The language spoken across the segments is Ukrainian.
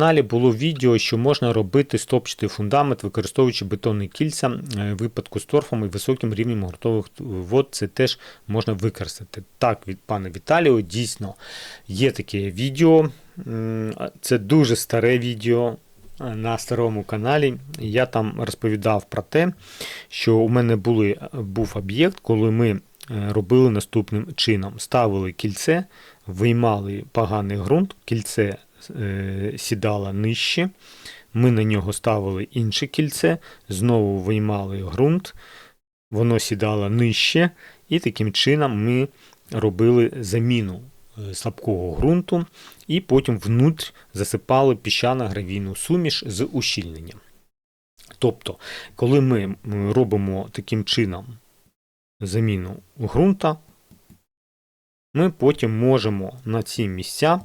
каналі було відео, що можна робити стопчатий фундамент, використовуючи бетонні кільця е, в випадку з торфом і високим рівнем ґрунтових вод. Це теж можна використати. Так, від пана Віталію, дійсно є таке відео. Це дуже старе відео е, на старому каналі. Я там розповідав про те, що у мене були, був об'єкт, коли ми е, робили наступним чином: ставили кільце, виймали поганий ґрунт, кільце е, сідало нижче. Ми на нього ставили інше кільце, знову виймали ґрунт, воно сідало нижче, і таким чином ми робили заміну е, слабкого ґрунту, і потім внутрь засипали піщано-гравійну суміш з ущільненням. Тобто, коли ми робимо таким чином заміну ґрунта, ми потім можемо на ці місця,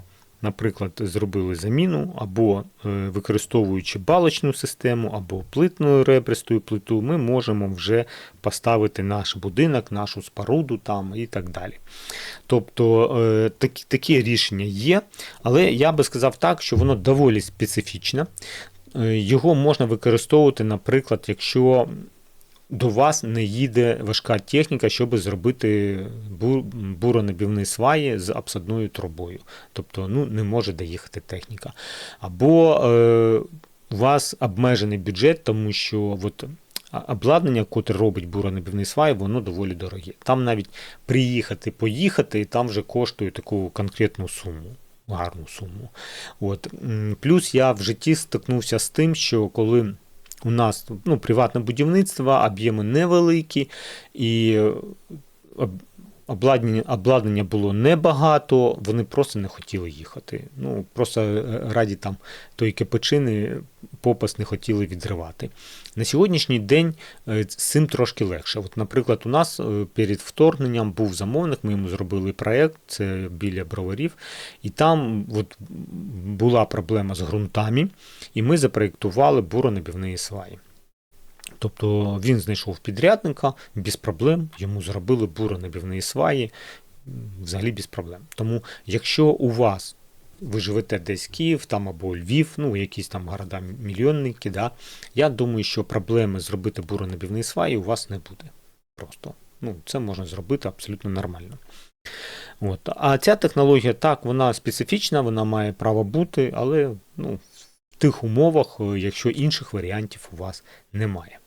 наприклад, зробили заміну, або е, використовуючи балочну систему, або плитною ребристою плиту, ми можемо вже поставити наш будинок, нашу споруду там і так далі. Тобто е, такі, такі рішення є, але я би сказав так, що воно доволі специфічне. Е, Його можна використовувати, наприклад, якщо до вас не їде важка техніка, щоб зробити бу- буронабівні сваї з обсадною трубою. Тобто ну, не може доїхати техніка. Або е, у вас обмежений бюджет, тому що от, обладнання, котре робить буронабівні сваї, воно доволі дороге. Там навіть приїхати, поїхати, і там вже коштує таку конкретну суму. Гарну суму. От. Плюс я в житті стикнувся з тим, що коли у нас ну, приватне будівництво, об'єми невеликі, і е, обладнання, обладнання було небагато, вони просто не хотіли їхати. Ну, просто е, раді там тої кипячини попас не хотіли відривати. На сьогоднішній день е, з цим трошки легше. От, наприклад, у нас перед вторгненням був замовник, ми йому зробили проєкт, це біля броварів, і там от, була проблема з ґрунтами, і ми запроєктували буронабівні сваї. Тобто він знайшов підрядника без проблем, йому зробили буронабівні сваї взагалі без проблем. Тому, якщо у вас ви живете десь Київ там або Львів, ну якісь там города мільйонники, да, я думаю, що проблеми зробити буронабівні сваї у вас не буде. Просто ну, це можна зробити абсолютно нормально. От. А ця технологія так, вона специфічна, вона має право бути, але ну, в тих умовах, е, якщо інших варіантів у вас немає.